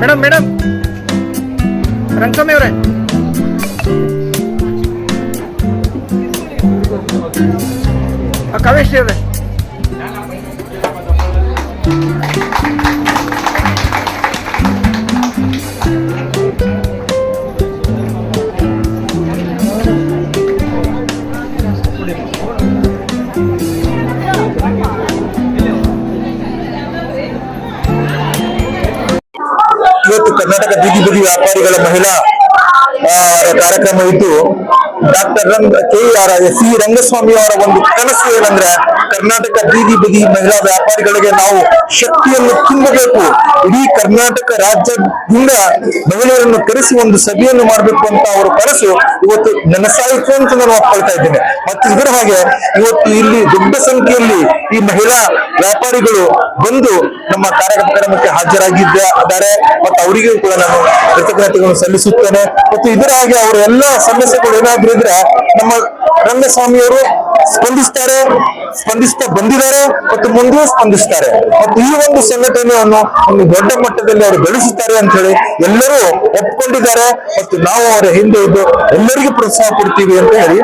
Madam madam Rangaswamy ಅವರೇ. ಕಾವೇಶ್ರೀ ಅವರೇ. ಕರ್ನಾಟಕ ಬೀದಿ ಬದಿ ವ್ಯಾಪಾರಿಗಳ ಮಹಿಳಾ ಆ, ಕಾರ್ಯಕ್ರಮ ಇದ್ದು doctor Ranga K R C. Rangaswamy ಅವರ ಒಂದು ಕನಸು ಏನಂದ್ರೆ ಕರ್ನಾಟಕ ಬೀದಿ ಬದಿ ಮಹಿಳಾ ವ್ಯಾಪಾರಿಗಳಿಗೆ ನಾವು ಶಕ್ತಿಯನ್ನು ತುಂಬಬೇಕು. ಇಡೀ ಕರ್ನಾಟಕ ರಾಜ್ಯದಿಂದ ಮಹಿಳೆಯರನ್ನು ಕರೆಸಿ ಒಂದು ಸಭೆಯನ್ನು ಮಾಡಬೇಕು ಅಂತ ಅವರ ಕನಸು ಇವತ್ತು ನನಸಾಯಿತು ಅಂತ ನಾನು ಒಪ್ಕೊಳ್ತಾ ಇದ್ದೇನೆ. ಮತ್ತು ಇದರ ಹಾಗೆ ಇವತ್ತು ಇಲ್ಲಿ ದೊಡ್ಡ ಸಂಖ್ಯೆಯಲ್ಲಿ ಈ ಮಹಿಳಾ ವ್ಯಾಪಾರಿಗಳು ಬಂದು ನಮ್ಮ ಕಾರ್ಯಕ್ರಮಕ್ಕೆ ಹಾಜರಾಗಿದ್ದಾರೆ ಮತ್ತು ಅವರಿಗೂ ಕೂಡ ನಾನು ಕೃತಜ್ಞತೆಗಳನ್ನು ಸಲ್ಲಿಸುತ್ತೇನೆ. ಇದರ ಹಾಗೆ ಅವರ ಎಲ್ಲ ಸಮಸ್ಯೆಗಳು ಏನಾದ್ರು ಇದ್ರೆ ನಮ್ಮ ರಂಗಸ್ವಾಮಿಯವರು ಸ್ಪಂದಿಸ್ತಾರೆ, ಸ್ಪಂದಿಸ್ತಾ ಬಂದಿದ್ದಾರೆ ಮತ್ತು ಮುಂದೆ ಸ್ಪಂದಿಸ್ತಾರೆ. ಮತ್ತು ಈ ಒಂದು ಸಂಘಟನೆಯನ್ನು ಒಂದು ದೊಡ್ಡ ಮಟ್ಟದಲ್ಲಿ ಅವರು ಬೆಳೆಸುತ್ತಾರೆ ಅಂತ ಹೇಳಿ ಎಲ್ಲರೂ ಒಪ್ಕೊಂಡಿದ್ದಾರೆ ಮತ್ತು ನಾವು ಅವರ ಹಿಂದೆ ಇದ್ದು ಎಲ್ಲರಿಗೂ ಪ್ರೋತ್ಸಾಹ ಕೊಡ್ತೀವಿ ಅಂತ ಹೇಳಿ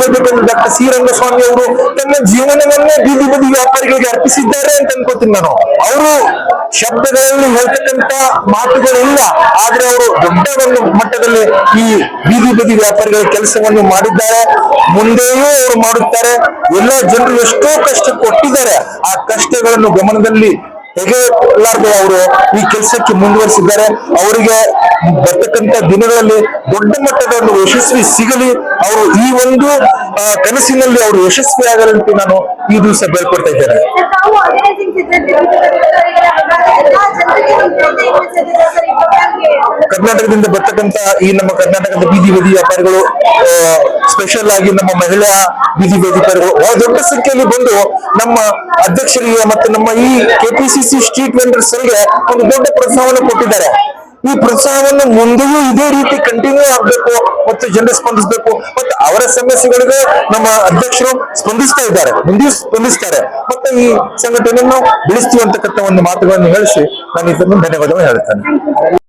ಹೇಳ್ಬೇಕಂದ್ರೆ ಡಾಕ್ಟರ್ ಸಿ. ರಂಗಸ್ವಾಮಿ ಅವರು ತನ್ನ ಜೀವನವನ್ನೇ ಬೀದಿ ಬದಿ ವ್ಯಾಪಾರಿಗಳಿಗೆ ಅರ್ಪಿಸಿದ್ದಾರೆ ಅಂತ ಅನ್ಕೋತೀನಿ ನಾನು. ಅವರು ಶಬ್ದಗಳಲ್ಲಿ ಹೇಳ್ತಕ್ಕಂತ ಮಾತುಗಳಿಲ್ಲ, ಆದ್ರೆ ಅವರು ದೊಡ್ಡ ಒಂದು ಮಟ್ಟದಲ್ಲಿ ಈ ಬೀದಿ ಬದಿ ವ್ಯಾಪಾರಿಗಳ ಕೆಲಸವನ್ನು ಮಾಡಿದ್ದಾರೆ. ಮುಂದೆಯೂ ಅವರು ಮಾಡುತ್ತಾರೆ. ಎಲ್ಲ ಜನರು ಎಷ್ಟೋ ಕಷ್ಟ ಕೊಟ್ಟಿದ್ದಾರೆ. ಆ ಕಷ್ಟಗಳನ್ನು ಗಮನದಲ್ಲಿ ತೆಗೆಯಲಾರದೆ ಅವರು ಈ ಕೆಲಸಕ್ಕೆ ಮುಂದುವರಿಸಿದ್ದಾರೆ. ಅವರಿಗೆ ಬರ್ತಕ್ಕಂತ ದಿನಗಳಲ್ಲಿ ದೊಡ್ಡ ಮಟ್ಟದ ಒಂದು ಯಶಸ್ವಿ ಸಿಗಲಿ. ಅವರು ಈ ಒಂದು ಕನಸಿನಲ್ಲಿ ಅವರು ಯಶಸ್ವಿ ಆಗಲಂತೆ ನಾನು ಈ ದಿವಸ ಬೇಡ್ಕೊಡ್ತಾ ಇದ್ದೇನೆ. ಕರ್ನಾಟಕದಿಂದ ಬರ್ತಕ್ಕಂತ ಈ ನಮ್ಮ ಕರ್ನಾಟಕದ ಬೀದಿ ಬದಿ ವ್ಯಾಪಾರಿಗಳು ಸ್ಪೆಷಲ್ ಆಗಿ ನಮ್ಮ ಮಹಿಳಾ ಬೀದಿ ಬದಿ ವ್ಯಾಪಾರಿಗಳು ಬಹಳ ದೊಡ್ಡ ಸಂಖ್ಯೆಯಲ್ಲಿ ಬಂದು ನಮ್ಮ ಅಧ್ಯಕ್ಷರಿಗೆ ಮತ್ತು ನಮ್ಮ ಈ ಕೆಪಿಸಿಸಿ ಸ್ಟ್ರೀಟ್ ವೆಂಡರ್ಸ್ ಒಂದು ದೊಡ್ಡ ಪ್ರೋತ್ಸಾಹವನ್ನು ಕೊಟ್ಟಿದ್ದಾರೆ. ಈ ಪ್ರೋತ್ಸಾಹವನ್ನು ಮುಂದೆಯೂ ಇದೇ ರೀತಿ ಕಂಟಿನ್ಯೂ ಆಗ್ಬೇಕು ಮತ್ತು ಜನರು ಸ್ಪಂದಿಸಬೇಕು. ಮತ್ತು ಅವರ ಸಮಸ್ಯೆಗಳಿಗೆ ನಮ್ಮ ಅಧ್ಯಕ್ಷರು ಸ್ಪಂದಿಸ್ತಾ ಇದ್ದಾರೆ ಮುಂದೆಯೂ ಸ್ಪಂದಿಸ್ತಾರೆ. ಮತ್ತೆ ಈ ಸಂಘಟನೆಯನ್ನು ಬೆಳೆಸ್ತೀವಿ ಅಂತಕ್ಕಂಥ ಒಂದು ಮಾತುಗಳನ್ನು ಹೇಳಿಸಿ ನಾನು ಇದನ್ನು ಧನ್ಯವಾದಗಳು ಹೇಳ್ತೇನೆ.